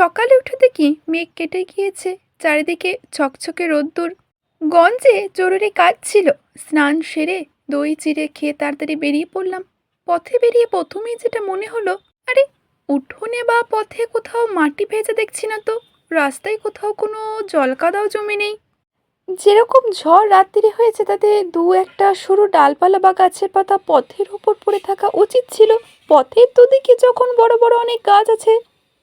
সকালে উঠে দেখি মেঘ কেটে গিয়েছে, চারিদিকে ছকছকে রোদ্দুর। গঞ্জে জরুরি কাজ ছিল, স্নান সেরে দই চিড়ে খেয়ে তাড়াতাড়ি বেরিয়ে পড়লাম। পথে বেরিয়ে প্রথমেই যেটা মনে হলো, আরে, উঠোনে বা পথে কোথাও মাটি ভেজা দেখছি না তো, রাস্তায় কোথাও কোনো জলকাদাও জমে নেই। যেরকম ঝড় রাত্রি হয়েছে, তাতে দু একটা সরু ডালপালা বা গাছের পাতা পথের ওপর পড়ে থাকা উচিত ছিল। পথের দুদিকে যখন বড় বড় অনেক গাছ আছে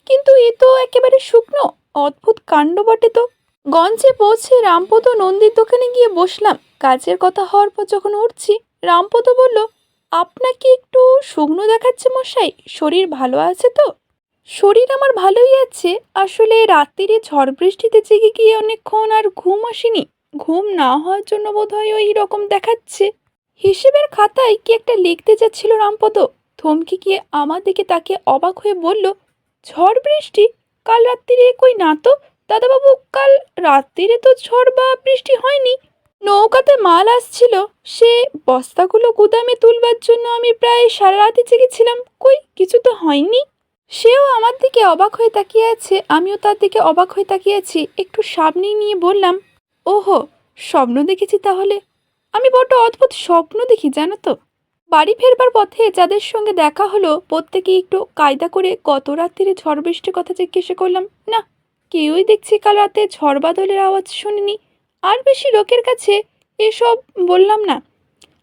কিন্তু এ তো একেবারে শুকনো, অদ্ভুত কাণ্ড বটে তো। গঞ্জে পৌঁছে রামপদ নন্দীর দোকানে গিয়ে বসলাম। কাজের কথা হওয়ার পর যখন উঠছি, রামপদ বলল, আপনাকে একটু শুকনো দেখাচ্ছে মশাই, শরীর ভালো আছে তো? শরীর আমার ভালোই আছে, আসলে রাত্রিরে ঝড় বৃষ্টিতে জেগে গিয়ে অনেকক্ষণ আর ঘুম আসেনি। ঘুম না হওয়ার জন্য বোধহয় ওই রকম দেখাচ্ছে। হিসেবের খাতায় কি একটা লিখতে যাচ্ছিল রামপদ? থমকে গিয়ে আমার দিকে তাকে অবাক হয়ে বলল ঝড় বৃষ্টি? কাল রাত্রিরে কই না তো? দাদাবাবু, কাল রাত্রিরে তো ঝড় বা বৃষ্টি হয়নি। নৌকাতে মাল আসছিল। সে বস্তাগুলো গুদামে তুলবার জন্য আমি প্রায় সারা রাতে জেগেছিলাম। কই, কিছু তো হয়নি? সেও আমার দিকে অবাক হয়ে তাকিয়ে আছে। আমিও তার দিকে অবাক হয়ে তাকিয়ে আছি। একটু সামনে নিয়ে বললাম, ওহো, স্বপ্ন দেখেছি তাহলে? আমি বড্ড অদ্ভুত স্বপ্ন দেখি, জানো তো। বাড়ি ফেরবার পথে যাদের সঙ্গে দেখা হলো, প্রত্যেকেই একটু কায়দা করে গত রাত্রিরে ঝড় বৃষ্টির কথা জিজ্ঞেস করলাম, না, কেউই দেখছি কাল রাতে ঝড় বাদলের আওয়াজ শুনিনি। আর বেশি লোকের কাছে এসব বললাম না।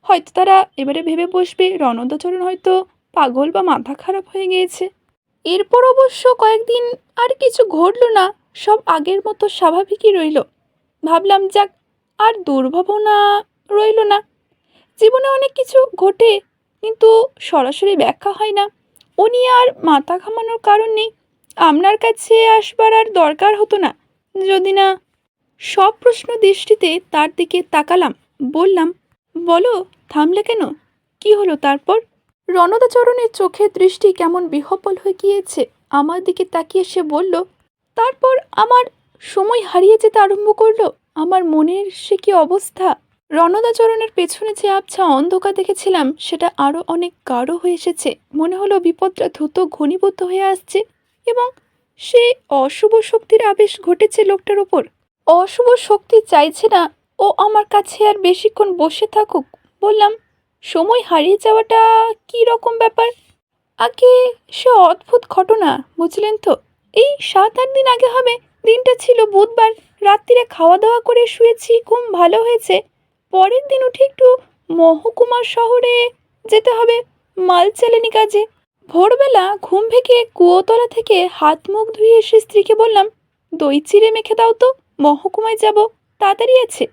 হয়তো তারা এবারে ভেবে বসবে রণদাচরণ হয়তো পাগল বা মাথা খারাপ হয়ে গিয়েছে। এরপর অবশ্য কয়েকদিন আর কিছু ঘটলো না, সব আগের মতো স্বাভাবিকই রইল। ভাবলাম, যাক, আর দুর্ভাবনা রইল না। জীবনে অনেক কিছু ঘটে, কিন্তু সরাসরি ব্যাখ্যা হয় না। উনি আর মাথা ঘামানোর কারণ নেই। আপনার কাছে আসবার আর দরকার হতো না। যদি না, সব প্রশ্ন দৃষ্টিতে তার দিকে তাকালাম, বললাম, বলো, থামলে কেন? কি হলো তারপর? রণদাচরণের চোখের দৃষ্টি কেমন বিহ্বল হয়ে গিয়েছে, আমার দিকে তাকিয়ে সে বলল, তারপর আমার সময় হারিয়ে যেতে আরম্ভ করল? আমার মনের সে কি অবস্থা? রণদাচরণের পেছনে যে আবছা অন্ধকার দেখেছিলাম, সেটা আরও অনেক গাঢ় হয়ে এসেছে। মনে হলো বিপদটা দ্রুত ঘনীভূত হয়ে আসছে এবং সে অশুভ শক্তির আবেশ ঘটেছে লোকটার ওপর। অশুভ শক্তি চাইছে না, ও আমার কাছে আর বেশিক্ষণ বসে থাকুক। বললাম, সময় হারিয়ে যাওয়াটা কী রকম ব্যাপার? আগে সে অদ্ভুত ঘটনা, বুঝলেন তো? এই সাত আট দিন আগে হবে, দিনটা ছিল বুধবার। রাত্রিরে খাওয়া দাওয়া করে শুয়েছি, ঘুম ভালো হয়েছে। পরের দিন উঠে একটু মহকুমা শহরে যেতে হবে, মাল চালানি কাজে। ভোরবেলা ঘুম ভেঙে কুয়োতলা থেকে হাত মুখ ধুয়ে এসে স্ত্রীকে বললাম, দই চিড়ে মেখে দাও তো, মহকুমায় যাব, তাড়াতাড়ি আছে।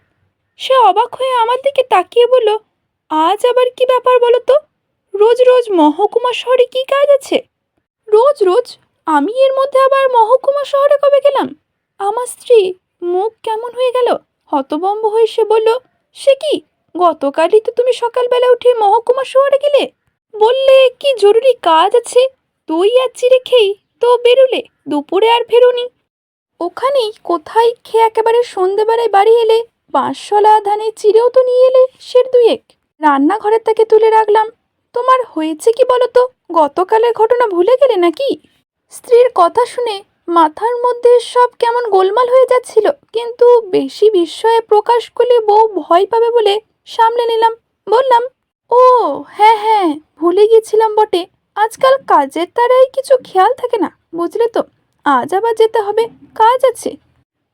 সে অবাক হয়ে আমার দিকে তাকিয়ে বলল, আজ আবার কি ব্যাপার বলো তো? রোজ রোজ মহকুমা শহরে কি কাজ আছে? রোজ রোজ? আমি এর মধ্যে আবার মহকুমা শহরে কবে গেলাম? আমার স্ত্রী মুখ কেমন হয়ে গেল হতবম্ব হয়ে সে বলল সে কি? গতকালই তো তুমি সকালবেলা উঠে মহকুমা শহরে গেলে। বললে, কি জরুরি কাজ আছে? তুই আর চিড়ে খেয়েই তো বেরোলে, দুপুরে আর ফেরোনি। ওখানেই কোথায় খেয়ে একেবারে সন্ধেবেলায় বাড়ি এলে বাঁশশলা ধানের চিড়েও তো নিয়ে এলে সের দুয়েক। রান্নাঘরের তাকে তুলে রাখলাম। তোমার হয়েছে কি বলো তো? গতকালের ঘটনা ভুলে গেলে নাকি? স্ত্রীর কথা শুনে মাথার মধ্যে সব কেমন গোলমাল হয়ে যাচ্ছিল, কিন্তু বেশি বিস্ময়ে প্রকাশ করলে বউ ভয় পাবে বলে সামলে নিলাম। বললাম, ও হ্যাঁ হ্যাঁ ভুলে গিয়েছিলাম বটে। আজকাল কাজের তারাই কিছু খেয়াল থাকে না, বুঝলে তো? আজ আবার যেতে হবে, কাজ আছে।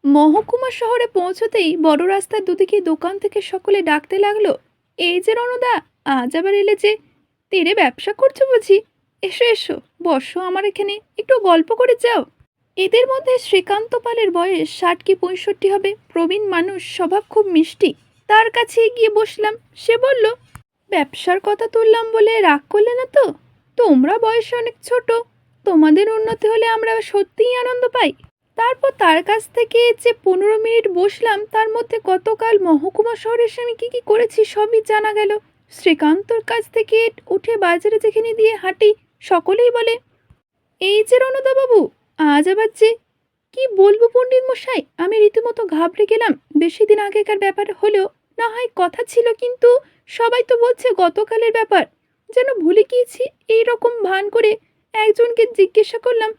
মহকুমা শহরে পৌঁছতেই বড় রাস্তার দুদিকে দোকান থেকে সকলে ডাকতে লাগল, এই যে রণদা, আজ আবার এলে যে, তেরে ব্যবসা করছ বুঝি? এসো এসো, বসো আমার এখানে, একটু গল্প করে যাও। এদের মধ্যে শ্রীকান্ত পালের বয়স ষাট কি পঁয়ষট্টি হবে। প্রবীণ মানুষ, স্বভাব খুব মিষ্টি। তার কাছে গিয়ে বসলাম। সে বলল, ব্যবসার কথা তুললাম বলে রাগ করলে না তো? তোমরা বয়সে অনেক ছোট। তোমাদের উন্নতি হলে আমরা সত্যিই আনন্দ পাই। তারপর তার কাছ থেকে যে পনেরো মিনিট বসলাম, তার মধ্যে গতকাল মহকুমা শহরে এসে আমি কী কী করেছি সবই জানা গেল। শ্রীকান্তর কাছ থেকে উঠে বাজারে যেখানে দিয়ে হাঁটি, সকলেই বলে, এই যে রণদাবাবু আজ আবার যে কি বলব পণ্ডিত মশাই? আমি রীতিমতো ঘাবড়ে গেলাম। বেশি দিন আগেকার ব্যাপার হলেও না হয় কথা ছিল, কিন্তু সবাই তো বলছে গতকালের ব্যাপার। যেন ভুলে গিয়েছি এই রকম ভান করে একজনকে জিজ্ঞাসা করলাম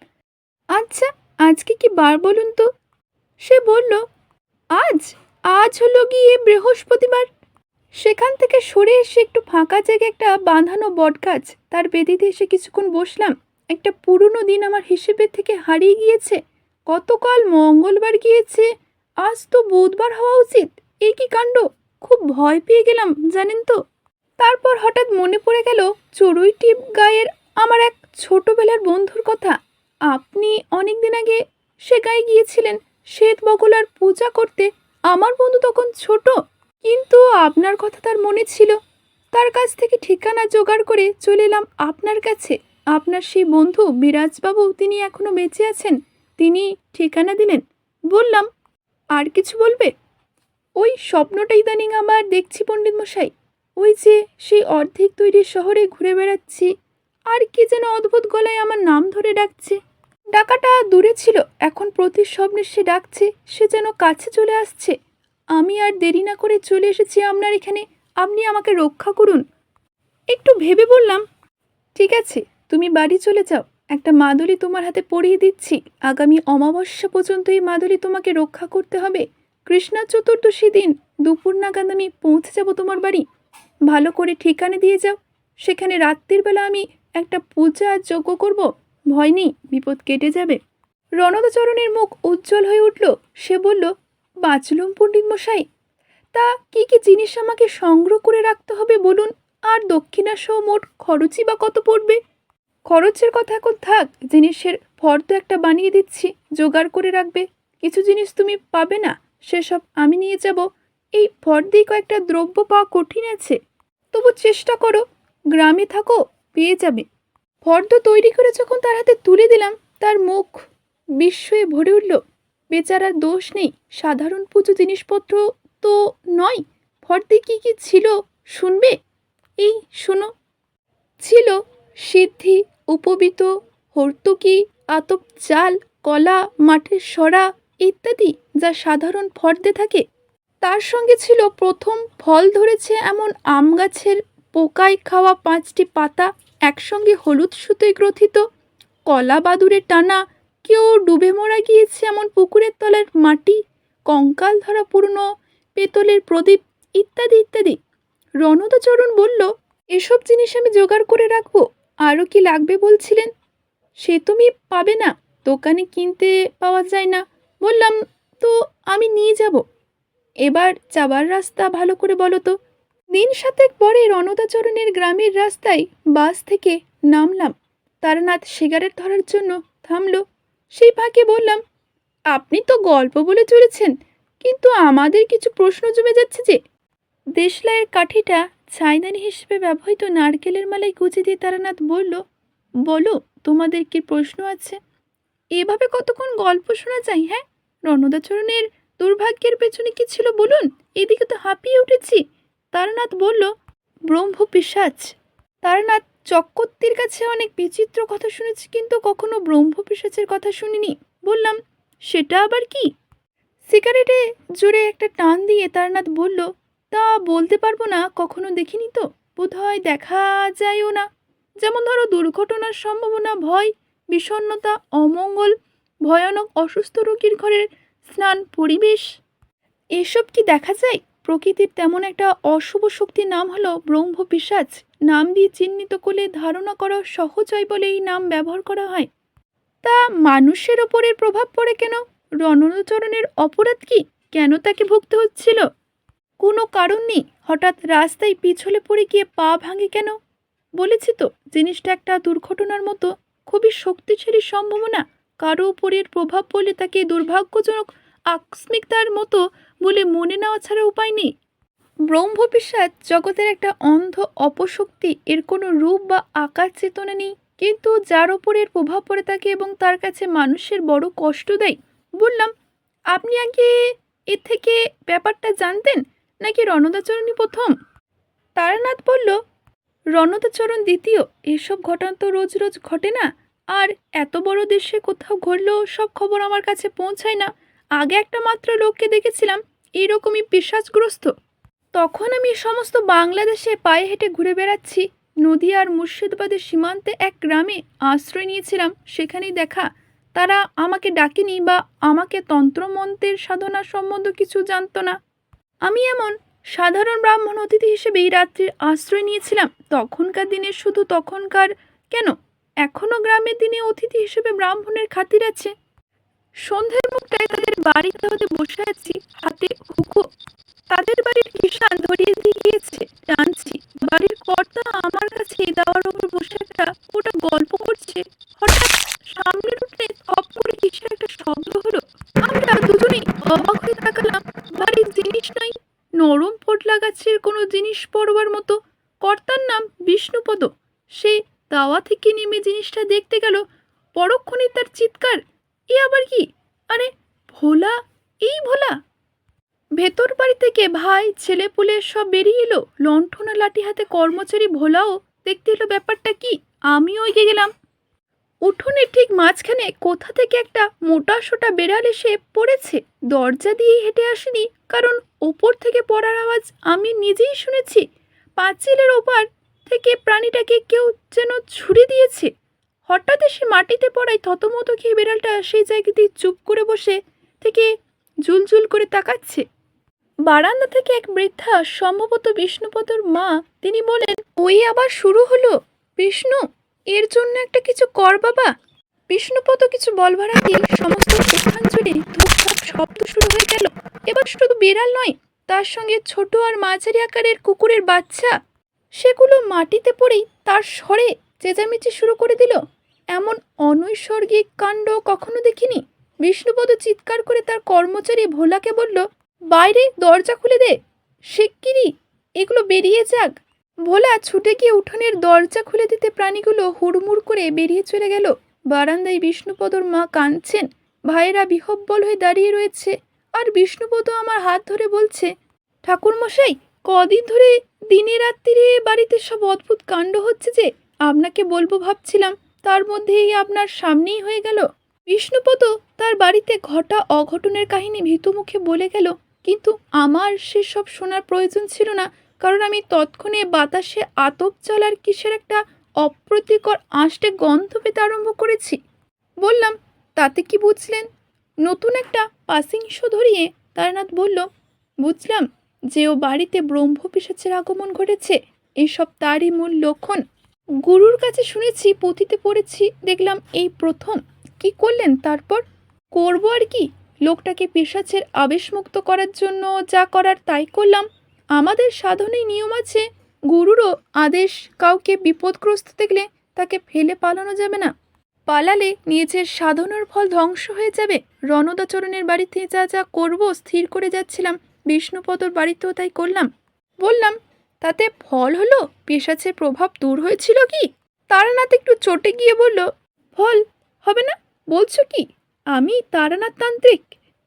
আচ্ছা আজকে কি বার বলুন তো? সে বলল, আজ আজ হলো গিয়ে বৃহস্পতিবার। সেখান থেকে সরে এসে একটু ফাঁকা জায়গায় একটা বাঁধানো বটগাছ, তার বেদিতে এসে কিছুক্ষণ বসলাম। একটা পুরনো দিন আমার হিসেবের থেকে হারিয়ে গিয়েছে। গতকাল মঙ্গলবার গিয়েছে। আজ তো বুধবার হওয়া উচিত। এই কি কাণ্ড? খুব ভয় পেয়ে গেলাম, জানেন তো। তারপর হঠাৎ মনে পড়ে গেল, চড়ুই টিপ গায়ের আমার এক ছোটবেলার বন্ধুর কথা। আপনি অনেক দিন আগে সে গায়ে গিয়েছিলেন, শ্বেত বগলার পূজা করতে। আমার বন্ধু তখন ছোট, কিন্তু আপনার কথা তার মনে ছিল। তার কাছ থেকে ঠিকানা জোগাড় করে চলে এলাম আপনার কাছে। আপনার সেই বন্ধু বিরাজবাবু তিনি এখনও বেঁচে আছেন? তিনি ঠিকানা দিলেন। বললাম, আর কিছু বলবে? ওই স্বপ্নটা ইদানিং আমার দেখছি পণ্ডিত মশাই। ওই যে সেই অর্ধেক তৈরি শহরে ঘুরে বেড়াচ্ছি, আর কি যেন অদ্ভুত গলায় আমার নাম ধরে ডাকছে। ডাকাটা দূরে ছিল, এখন প্রতি স্বপ্নে সে ডাকছে, সে যেন কাছে চলে আসছে। আমি আর দেরি না করে চলে এসেছি আপনার এখানে, আপনি আমাকে রক্ষা করুন। একটু ভেবে বললাম, ঠিক আছে। তুমি বাড়ি চলে যাও। একটা মাদুলি তোমার হাতে পরিয়ে দিচ্ছি। আগামী অমাবস্যা পর্যন্ত এই মাদুলি তোমাকে রক্ষা করতে হবে। কৃষ্ণা চতুর্দশী দিন দুপুর নাগাদ আমি পৌঁছে যাব তোমার বাড়ি। ভালো করে ঠিকানা দিয়ে যাও। সেখানে রাত্রির বেলা আমি একটা পূজা আর যজ্ঞ করব। ভয় নেই, বিপদ কেটে যাবে। রণদাচরণের মুখ উজ্জ্বল হয়ে উঠল। সে বলল, বাঁচলুম পণ্ডিত মশাই। তা কি কি জিনিস আমাকে সংগ্রহ করে রাখতে হবে বলুন? আর দক্ষিণা সহ মোট খরচই বা কত পড়বে? খরচের কথা এখন থাক, জিনিসের ফর্দ একটা বানিয়ে দিচ্ছি, জোগাড় করে রাখবে। কিছু জিনিস তুমি পাবে না, সেসব আমি নিয়ে যাব। এই ফর্দেই কয়েকটা দ্রব্য পাওয়া কঠিন আছে। তবু চেষ্টা করো, গ্রামে থাকো, পেয়ে যাবে। ফর্দ তৈরি করে যখন তার হাতে তুলে দিলাম, তার মুখ বিস্ময়ে ভরে উঠল। বেচারার দোষ নেই, সাধারণ পুজো জিনিসপত্র তো নয়। ফর্দে কি কি ছিল, শুনবে? এই শোনো। ছিল সিদ্ধি, উপবিত, হর্তুকি, আতপ চাল, কলা, মাঠের সরা ইত্যাদি যা সাধারণ ফর্দে থাকে। তার সঙ্গে ছিল প্রথম ফল ধরেছে এমন আম গাছের পোকায় খাওয়া পাঁচটি পাতা, একসঙ্গে হলুদ সুতোয় গ্রথিত। কলা বাদুরে টানা, কেউ ডুবে মরা গিয়েছে এমন পুকুরের তলার মাটি, কঙ্কাল ধরা পুরনো পেতলের প্রদীপ ইত্যাদি ইত্যাদি। রণদাচরণ বলল, এসব জিনিস আমি জোগাড় করে রাখব। আরও কি লাগবে বলছিলেন? সে তুমি পাবে না, দোকানে কিনতে পাওয়া যায় না। বললাম, তো আমি নিয়ে যাব। এবার যাবার রাস্তা ভালো করে বলো তো। দিন সাতেক পরে রণদাচরণের গ্রামের রাস্তায় বাস থেকে নামলাম। তারানাথ সিগারেট ধরার জন্য থামলো। সেই ফাঁকে বললাম, আপনি তো গল্প বলে চলেছেন, কিন্তু আমাদের কিছু প্রশ্ন জমে যাচ্ছে যে, দেশলাইয়ের কাঠিটা ছাইদানি হিসেবে ব্যবহৃত নারকেলের মালায় গুজে দিয়ে তারানাথ বলল, বলো, তোমাদের কি প্রশ্ন আছে? এভাবে কতক্ষণ গল্প শোনা যায় হ্যাঁ? রণদাচরণের দুর্ভাগ্যের পেছনে কি ছিল বলুন? এদিকে তো হাঁপিয়ে উঠেছি। তারানাথ বলল ব্রহ্ম পিসাচ তারানাথ চক্রবর্তীর কাছে অনেক বিচিত্র কথা শুনেছি, কিন্তু কখনো ব্রহ্ম পিসাচের কথা শুনিনি। বললাম, সেটা আবার কি? সিগারেটে জোরে একটা টান দিয়ে তারানাথ বলল তা বলতে পারব না, কখনো দেখিনি তো। বোধহয় দেখা যায়ও না। যেমন ধরো দুর্ঘটনার সম্ভাবনা, ভয়, বিষণ্ণতা, অমঙ্গল, ভয়ানক অসুস্থ রোগীর ঘরের স্নান, পরিবেশ। এসব কি দেখা যায়? প্রকৃতির তেমন একটা অশুভ শক্তির নাম হলো ব্রহ্ম পিসাচ নাম দিয়ে চিহ্নিত করলে ধারণা করা সহজ হয় বলে এই নাম ব্যবহার করা হয়। তা মানুষের ওপরের প্রভাব পড়ে কেন? রণচরণের অপরাধ কি? কেন তাকে ভুগতে হচ্ছিল? কোনো কারণ নেই। হঠাৎ রাস্তায় পিছলে পড়ে গিয়ে পা ভাঙে কেন? বলেছি তো, জিনিসটা একটা দুর্ঘটনার মতো। খুবই শক্তিশালী সম্ভাবনা। কারও উপরের প্রভাব পড়লে তাকে দুর্ভাগ্যজনক, আকস্মিকতার মতো বলে মনে নেওয়া ছাড়া উপায় নেই। ব্রহ্মপিসাদ জগতের একটা অন্ধ অপশক্তি, এর কোনো রূপ বা আকার চেতনা নেই। কিন্তু যার ওপরের প্রভাব পড়ে থাকে এবং তার কাছে মানুষের বড় কষ্ট দেয়। বললাম, আপনি আগে এর থেকে ব্যাপারটা জানতেন? নাকি রণদাচরণই প্রথম? তারানাথ বলল, রণদাচরণ দ্বিতীয়, এসব ঘটনা তো রোজ রোজ ঘটে না। আর এত বড় দেশে কোথাও ঘটলেও সব খবর আমার কাছে পৌঁছায় না। আগে একটা মাত্র লোককে দেখেছিলাম এইরকমই পিসাজগ্রস্ত তখন আমি সমস্ত বাংলাদেশে পায়ে হেঁটে ঘুরে বেড়াচ্ছি। নদী আর মুর্শিদাবাদের সীমান্তে এক গ্রামে আশ্রয় নিয়েছিলাম, সেখানেই দেখা। তারা আমাকে ডাকেনি বা আমাকে তন্ত্রমন্ত্রের সাধনা সম্বন্ধ কিছু জানতো না। আমি এমন সাধারণ ব্রাহ্মণ অতিথি হিসেবে এই রাত্রির আশ্রয় নিয়েছিলাম। তখনকার দিনে শুধু তখনকার কেন? এখনও গ্রামের দিনে অতিথি হিসেবে ব্রাহ্মণের খাতির আছে। সন্ধ্যের মুখটায় তাদের বাড়িতে হতে বসে আছি, হাতে হুকো তাদের বাড়ির ঈশান ধরিয়ে দিয়ে গিয়েছে টানছি বাড়ির কর্তা আমার কাছে দাওয়ার ওপর বসে একটা ওটা গল্প করছে। হঠাৎ সামনে উঠে থপ করে কিসের একটা শব্দ হলো? আমরা দুজনেই অবাক হয়ে তাকালাম। বাড়ির জিনিস নয় নরম পোটলা গাছের কোনো জিনিস পড়বার মতো। কর্তার নাম বিষ্ণুপদ। সে দাওয়া থেকে নেমে জিনিসটা দেখতে গেল পরক্ষণে তার চিৎকার, এ আবার কি? আরে, ভোলা? এই ভোলা? ভেতর বাড়ি থেকে ভাই, ছেলে পুলে সব বেরিয়ে এলো। লণ্ঠনা লাঠি হাতে কর্মচারী ভোলাও দেখতে এলো ব্যাপারটা কি? আমিও এগিয়ে গেলাম। উঠোনে ঠিক মাঝখানে কোথা থেকে একটা মোটা সোটা বেড়াল এসে পড়েছে। দরজা দিয়ে হেঁটে আসেনি, কারণ ওপর থেকে পড়ার আওয়াজ আমি নিজেই শুনেছি। পাঁচিলের ওপার থেকে প্রাণীটাকে কেউ যেন ছুরি দিয়েছে। হঠাৎ এসে মাটিতে পড়ায় থতমত খেয়ে বেড়ালটা সেই জায়গাতেই চুপ করে বসে থেকে জুলজুল করে তাকাচ্ছে। বারান্দা থেকে এক বৃদ্ধা সম্ভবত বিষ্ণুপদর মা, তিনি বলেন ওই আবার শুরু হলো? বিষ্ণু, এর জন্য একটা কিছু কর বাবা। বিষ্ণুপদ কিছু বলবার আগে সমস্ত স্থান জুড়ে ধূপধাপ শব্দ শুরু হয়ে গেল। এবার শুধু বিড়াল নয়, তার সঙ্গে ছোট আর মাঝারি আকারের কুকুরের বাচ্চা। সেগুলো মাটিতে পড়েই তার স্বরে চেঁচামেচি শুরু করে দিল। এমন অনৈসর্গিক কাণ্ড কখনো দেখিনি। বিষ্ণুপদ চিৎকার করে তার কর্মচারী ভোলাকে বলল বাইরে দরজা খুলে দে। শিগগিরই। এগুলো বেরিয়ে যাক। ভোলা ছুটে গিয়ে উঠোনের দরজা খুলে দিতে প্রাণীগুলো হুড়মুড় করে বেরিয়ে চলে গেল। বারান্দায় বিষ্ণুপদর মা কাঁদছেন। ভাইয়েরা বিহব্বল হয়ে দাঁড়িয়ে রয়েছে। আর বিষ্ণুপদ আমার হাত ধরে বলছে, ঠাকুরমশাই, কদিন ধরে দিনে রাত্রিরে বাড়িতে সব অদ্ভুত কাণ্ড হচ্ছে যে, আপনাকে বলব ভাবছিলাম, তার মধ্যেই আপনার সামনেই হয়ে গেল। বিষ্ণুপদ তার বাড়িতে ঘটা অঘটনের কাহিনী ভীতুমুখে বলে গেল কিন্তু আমার সেসব শোনার প্রয়োজন ছিল না, কারণ আমি তৎক্ষণে বাতাসে আতপ চলার কিসের একটা অপ্রতিকর আঁশটে গন্ধ পেতে আরম্ভ করেছি। বললাম, তাতে কি বুঝলেন? নতুন একটা পাসিং শো ধরিয়ে তারানাথ বলল, বুঝলাম যে ও বাড়িতে ব্রহ্ম পিসাচের আগমন ঘটেছে। এসব তারই মূল লক্ষণ। গুরুর কাছে শুনেছি পুঁথিতে পড়েছি, দেখলাম এই প্রথম। কি করলেন তারপর? করব আর কি? লোকটাকে পিসাচের আবেশমুক্ত করার জন্য যা করার তাই করলাম। আমাদের সাধনেই নিয়ম আছে। গুরুরও আদেশ কাউকে বিপদগ্রস্ত দেখলে তাকে ফেলে পালানো যাবে না। পালালে নিজের সাধনার ফল ধ্বংস হয়ে যাবে। রণদাচরণের বাড়িতে যা যা করব স্থির করে যাচ্ছিলাম। বিষ্ণুপদর বাড়িতেও তাই করলাম। বললাম, তাতে ফল হলো? পেশাচের প্রভাব দূর হয়েছিল কি? তারানাথ একটু চটে গিয়ে বলল, ফল হবে না? বলছো কি? আমি তারানাথ তান্ত্রিক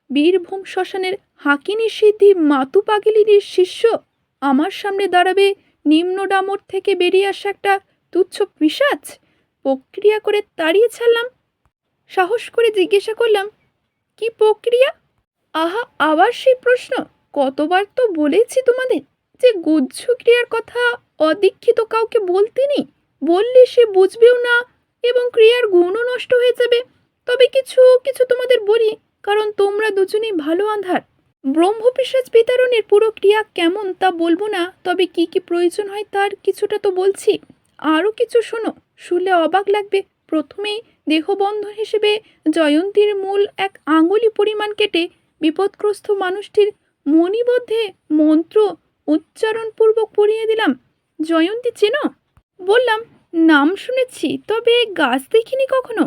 বীরভূম শ্মশানের হাকিনী সিদ্ধি মাতু পাগিলিনীর শিষ্য। আমার সামনে দাঁড়াবে নিম্ন ডামর থেকে বেরিয়ে আসা একটা তুচ্ছ পিসাচ প্রক্রিয়া করে তাড়িয়ে ছাড়লাম। সাহস করে জিজ্ঞাসা করলাম, কি প্রক্রিয়া? আহা, আবার সেই প্রশ্ন। কতবার তো বলেছি তোমাদের যে গুজ্জ ক্রিয়ার কথা অদীক্ষিত কাউকে বলতে বললে সে বুঝবেও না এবং ক্রিয়ার গুণও নষ্ট হয়ে যাবে। তবে কিছু কিছু তোমাদের বলি, কারণ তোমরা দুজনেই ভালো আন্ধার ব্রহ্মপিসাজ বিতরণের পুরো ক্রিয়া কেমন তা বলব না, তবে কি কি প্রয়োজন হয় তার কিছুটা তো বলছি। আরও কিছু শোনো, শুনলে অবাক লাগবে। প্রথমেই দেহবন্ধন হিসেবে জয়ন্তীর মূল এক আঙুলি পরিমাণ কেটে বিপদগ্রস্ত মানুষটির মণিবদ্ধে মন্ত্র উচ্চারণপূর্বক পড়িয়ে দিলাম। জয়ন্তী চেনো? বললাম, নাম শুনেছি, তবে গাছ দেখিনি কখনো।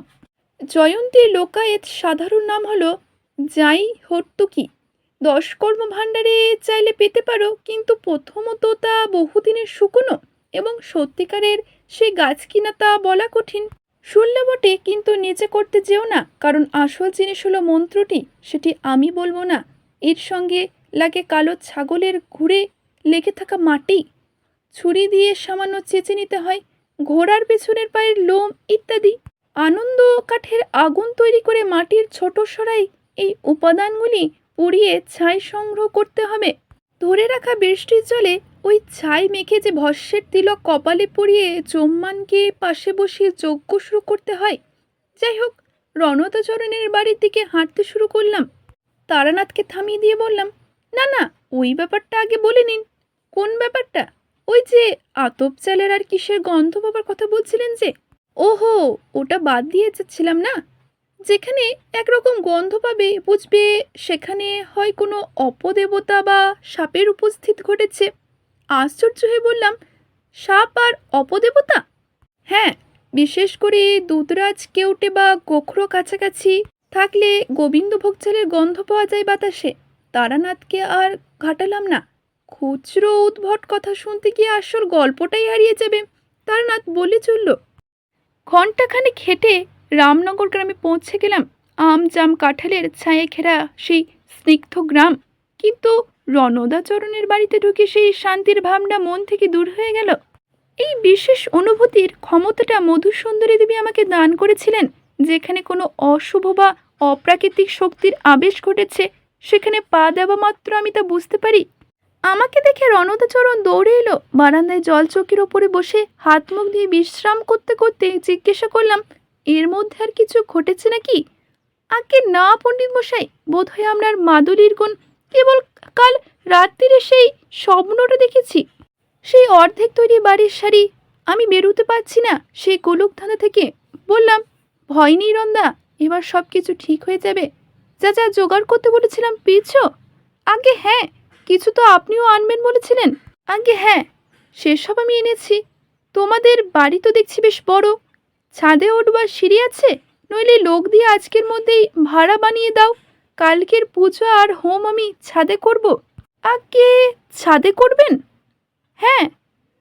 জয়ন্তীর লোকায়েত সাধারণ নাম হলো যাই হর্তুকি দশকর্ম ভাণ্ডারে চাইলে পেতে পারো, কিন্তু প্রথমত তা বহুদিনের শুকনো এবং সত্যিকারের সে গাছ কিনা তা বলা কঠিন। শুনলে বটে, কিন্তু নিচে করতে যেও না, কারণ আসল জিনিস হলো মন্ত্রটি, সেটি আমি বলব না। এর সঙ্গে লাগে কালো ছাগলের ঘুরে লেগে থাকা মাটি। ছুরি দিয়ে সামান্য চেঁচে নিতে হয়, ঘোড়ার পেছনের পায়ের লোম ইত্যাদি। আনন্দ কাঠের আগুন তৈরি করে মাটির ছোট সরাই এই উপাদানগুলি পুড়িয়ে ছাই সংগ্রহ করতে হবে। ধরে রাখা বৃষ্টির জলে ওই ছাই মেখে যে ভস্যের তিলক কপালে পরিয়ে চম্মানকে পাশে বসিয়ে যজ্ঞ শুরু করতে হয়। যাই হোক, রণতাচরণের বাড়ির দিকে হাঁটতে শুরু করলাম। তারানাথকে থামিয়ে দিয়ে বললাম, না না, ওই ব্যাপারটা আগে বলে নিন। কোন ব্যাপারটা? ওই যে আতপ চালের আর কিসের গন্ধ পাবার কথা বলছিলেন যে ওহো, ওটা বাদ দিয়ে যাচ্ছিলাম না? যেখানে একরকম গন্ধ পাবে, বুঝবে সেখানে হয় কোনো অপদেবতা বা সাপের উপস্থিত ঘটেছে। আশ্চর্য হয়ে বললাম, সাপ আর অপদেবতা? হ্যাঁ বিশেষ করে দুধরাজ কেউটে বা গোখরো কাছাকাছি থাকলে গোবিন্দভোগ চালের গন্ধ পাওয়া যায় বাতাসে। তারানাথকে আর ঘাটালাম না। খুচরো উদ্ভট কথা শুনতে গিয়ে আসল গল্পটাই হারিয়ে যাবে। তারানাথ বলে চলল ঘণ্টাখানেক হেঁটে রামনগর গ্রামে পৌঁছে গেলাম আম, জাম, কাঁঠালের ছায়ে ঘেরা সেই স্নিগ্ধ গ্রাম। কিন্তু রণদাচরণের বাড়িতে ঢুকে সেই শান্তির ভাবনা মন থেকে দূর হয়ে গেল। এই বিশেষ অনুভূতির ক্ষমতাটা মধুসুন্দরী দেবী আমাকে দান করেছিলেন, যেখানে কোনো অশুভ বা অপ্রাকৃতিক শক্তির আবেশ ঘটেছে, সেখানে পা দেওয়া মাত্র আমি তা বুঝতে পারি। আমাকে দেখে রণদাচরণ দৌড়ে এলো। বারান্দায় জল জলচৌকির ওপরে বসে হাত মুখ দিয়ে বিশ্রাম করতে করতে জিজ্ঞাসা করলাম, এর মধ্যে আর কিছু ঘটেছে নাকি? আগে না, পণ্ডিত মশাই। বোধ বোধহয় আপনার মাদুলির গুণ কেবল কাল রাত্রিরে সেই স্বপ্নটা দেখেছি। সেই অর্ধেক তৈরি বাড়ির শাড়ি আমি বেরোতে পারছি না। সেই গোলকধাঁধা থেকে বললাম, ভয় নেই রন্দা, এবার সব কিছু ঠিক হয়ে যাবে। যা যা জোগাড় করতে বলেছিলাম, পেয়েছ? আগে হ্যাঁ। কিছু তো আপনিও আনবেন বলেছিলেন। আগে হ্যাঁ সেসব আমি এনেছি। তোমাদের বাড়ি তো দেখছি বেশ বড়। ছাদে উঠবার সিঁড়ি আছে? নইলে লোক দিয়ে আজকের মধ্যেই ভাড়া বানিয়ে দাও। কালকের পুজো আর হোম আমি ছাদে করব। আগে ছাদে করবেন? হ্যাঁ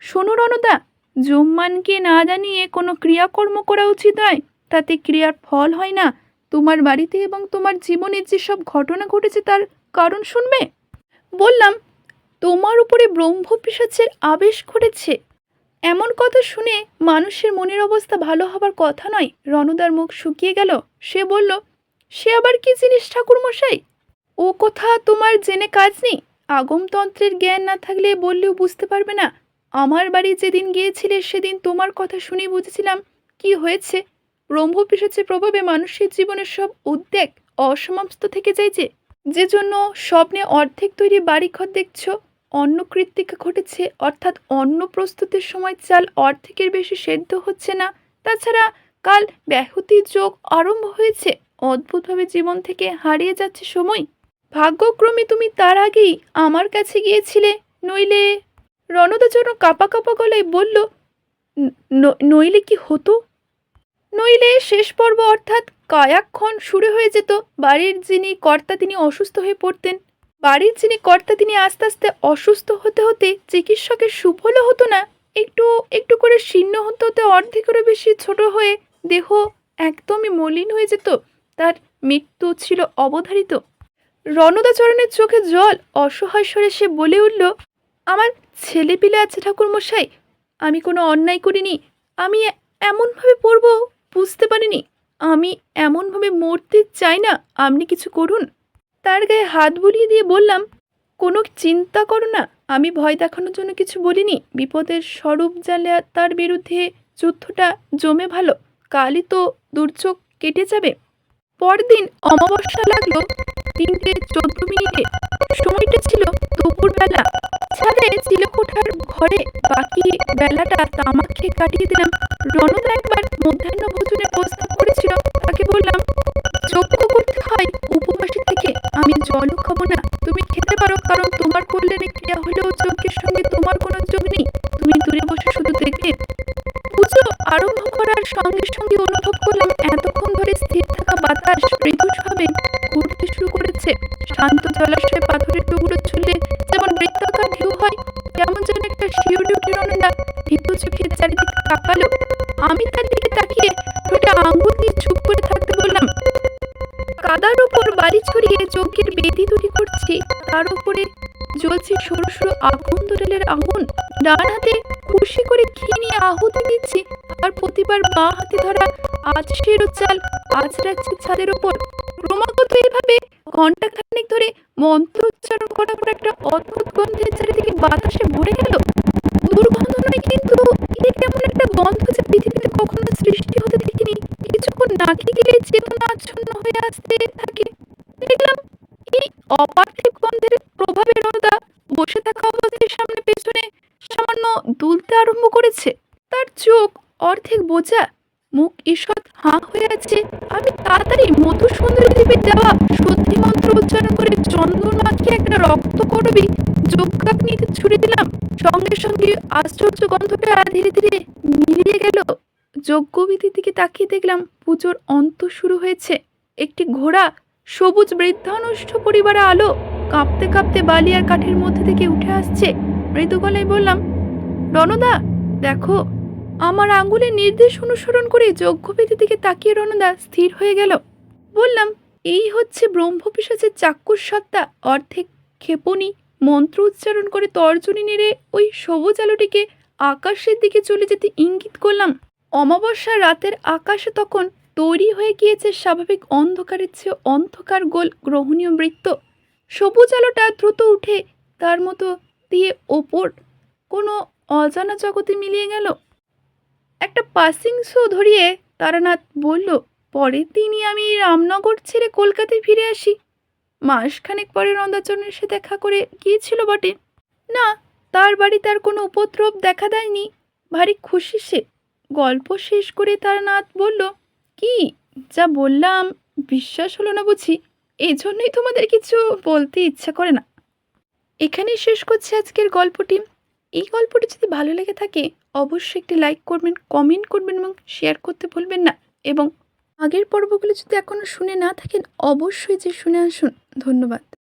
শোনো রণদা, জুম্মানকে না জানিয়ে কোনো ক্রিয়াকর্ম করা উচিত নয়। তাতে ক্রিয়ার ফল হয় না। তোমার বাড়িতে এবং তোমার জীবনের যেসব ঘটনা ঘটেছে তার কারণ শুনবে? বললাম, তোমার উপরে ব্রহ্ম পিসাচের আবেশ ঘটেছে। এমন কথা শুনে মানুষের মনের অবস্থা ভালো হবার কথা নয়। রণদার মুখ শুকিয়ে গেল। সে বলল, সে আবার কি জিনিস, ঠাকুরমশাই? ও কথা তোমার জেনে কাজ নেই। আগমতন্ত্রের জ্ঞান না থাকলে বললেও বুঝতে পারবে না। আমার বাড়ি যেদিন গিয়েছিলে, সেদিন তোমার কথা শুনেই বুঝেছিলাম কি হয়েছে। ব্রহ্ম পিসাচের প্রভাবে মানুষের জীবনের সব উদ্বেগ, অসমাপ্ত থেকে যাইছে যে জন্য স্বপ্নে অর্ধেক তৈরি বাড়িঘর দেখছ অন্ন কৃত্তিকা ঘটেছে, অর্থাৎ অন্ন প্রস্তুতের সময় চাল অর্ধেকের বেশি সেদ্ধ হচ্ছে না। তাছাড়া কাল ব্যাহতির যোগ আরম্ভ হয়েছে, অদ্ভুতভাবে জীবন থেকে হারিয়ে যাচ্ছে সময়। ভাগ্যক্রমে তুমি তার আগেই আমার কাছে গিয়েছিলে, নইলে রণদা যেন কাপা কাপা গলায় বলল, "ন- ন- নইলে কি হতো? নইলে শেষ পর্ব অর্থাৎ কয়াক্ষণ শুরু হয়ে যেত। বাড়ির যিনি কর্তা তিনি অসুস্থ হয়ে পড়তেন। বাড়ির যিনি কর্তা তিনি আস্তে আস্তে অসুস্থ হতে হতে চিকিৎসকের সুফলও হতো না। একটু একটু করে শীর্ণ হতে হতে অর্ধেকেরও বেশি ছোট হয়ে দেহ একদমই মলিন হয়ে যেত। তার মৃত্যু ছিল অবধারিত। রণদাচরণের চোখে জল অসহায় স্বরে সে বলে উঠল, আমার ছেলে পিলে আছে ঠাকুরমশাই। আমি কোনো অন্যায় করিনি। আমি এমনভাবে পড়ব বুঝতে পারিনি। আমি এমনভাবে মরতে চাই না, আপনি কিছু করুন। তার গায়ে হাত বুলিয়ে দিয়ে বললাম, কোনো চিন্তা করো না, আমি ভয় দেখানোর জন্য কিছু বলিনি। বিপদের স্বরূপ জানলে তার বিরুদ্ধে যুদ্ধটা জমে ভালো। কালই তো দুর্যোগ কেটে যাবে। পরদিন অমাবস্যা লাগল, তিনটে চোদ্দ মিনিটে। সময়টা ছিল দুপুরবেলা। ছাদে চিলেকোঠার ঘরে বাকি বেলাটা তামাক খেয়ে কাটিয়ে দিলাম। রণদা একবার মধ্যাহ্ন ভোজনের প্রস্তাব করেছিল, তাকে বললাম, যজ্ঞ করতে হয় উপবাসী থেকে আমি জলও খাব না। তুমি খেতে পারো, কারণ তোমার কল্যাণে ক্রিয়া হলেও যজ্ঞের সঙ্গে তোমার কোনো যোগ নেই। তুমি দূরে বসে শুধু দেখবে। পুজো আরম্ভ করার সঙ্গে সঙ্গে অনুভব করলাম, এতক্ষণ ধরে স্থির বাতাস মৃদুভাবে ঘুরতে শুরু করেছে। শান্ত জলাশয়ে পাথরের টুকরো ছুলে যেমন বৃত্তাকার ঢেউ হয়, তেমন যেন একটা শিউরে উঠে রনন্দা ভীতু চোখে চারিদিকে তাকালো। আমি তার দিকে তাকিয়ে কাদার উপর বাড়ি ছড়িয়ে চোখের বেদি তৈরি করছি। তার উপরে জ্বলছে সরু সরু আগুন দোরেলের আগুন ডান হাতে খুশি করে খেয়ে নিয়ে আহুতি দিচ্ছি। আর প্রতিবার বাঁ হাতে ধরা আজ সেরো চাল আজ রাখছি ছাদের ওপর ক্রমাগত এইভাবে ঘণ্টা খানেক ধরে মন্ত্র উচ্চারণ করার পর একটা অদ্ভুত গন্ধের চারিদিকে বাতাসে ভরে গেল। দুর্গন্ধ নয় কিন্তু এ কেমন একটা গন্ধ যে পৃথিবীতে কখনো সৃষ্টি হতে কিছুক্ষণ নাকি গেলে চেতনা আচ্ছন্ন হয়ে আসতে থাকে, দেখলাম এই অপার্থিব গন্ধের প্রভাবে রোদা বসে থাকা অবস্থায় সামনে পেছনে সামান্য দুলতে আরম্ভ করেছে। তার চোখ অর্ধেক বোঝা, মুখ ঈষৎ হাঁ হয়ে আছে। আমি তাড়াতাড়ি মধু সুন্দরী দ্বীপে যাওয়া সত্যি মন্ত্র উচ্চারণ করে মাখিয়ে একটা রক্ত করবি যজ্ঞাগ্নিতে ছুড়ে দিলাম। সঙ্গে সঙ্গে আশ্চর্য গন্ধটা ধীরে ধীরে মিলিয়ে গেল। যজ্ঞবিধির দিকে তাকিয়ে দেখলাম পুজোর অন্ত শুরু হয়েছে। একটি ঘোড়া, সবুজ বৃদ্ধানুষ্ঠ পরিবারে আলো, কাঁপতে কাঁপতে বালি আর কাঠের মধ্যে থেকে উঠে আসছে। মৃদু গলায় বললাম, রণদা, দেখো, আমার আঙ্গুলের নির্দেশ অনুসরণ করে যজ্ঞবিধির দিকে তাকিয়ে রণদা স্থির হয়ে গেল। বললাম, এই হচ্ছে ব্রহ্মপিসাচের চাক্ষুষ সত্তা অর্ধেক ক্ষেপণী, মন্ত্র উচ্চারণ করে তর্জনী নেড়ে ওই সবুজ আলোটিকে আকাশের দিকে চলে যেতে ইঙ্গিত করলাম। অমাবস্যা রাতের আকাশে তখন তৈরি হয়ে গিয়েছে স্বাভাবিক অন্ধকারের চেয়ে অন্ধকার গোল গ্রহণীয় বৃত্ত। সবুজ আলোটা দ্রুত উঠে তার মতো দিয়ে ওপর কোনো অজানা জগতে মিলিয়ে গেল। একটা পাসিং শো ধরিয়ে তারানাথ বলল পরের দিনই আমি রামনগর ছেড়ে কলকাতায় ফিরে আসি। মাসখানেক পরে রন্দাচরণের সাথে দেখা করে গিয়েছিল বটে। না, তার বাড়ি তার কোনো উপদ্রব দেখা দেয়নি। ভারী খুশি সে। গল্প শেষ করে তারানাথ বলল, কি? যা বললাম, বিশ্বাস হলো না বুঝি? এই জন্যই তোমাদের কিছু বলতে ইচ্ছা করে না? এখানেই শেষ করছি আজকের গল্পটি। এই গল্পটি যদি ভালো লেগে থাকে, অবশ্যই একটি লাইক করবেন, কমেন্ট করবেন এবং শেয়ার করতে ভুলবেন না। এবং আগের পর্বগুলো যদি এখনও শুনে না থাকেন, অবশ্যই যে শুনে আসুন। ধন্যবাদ।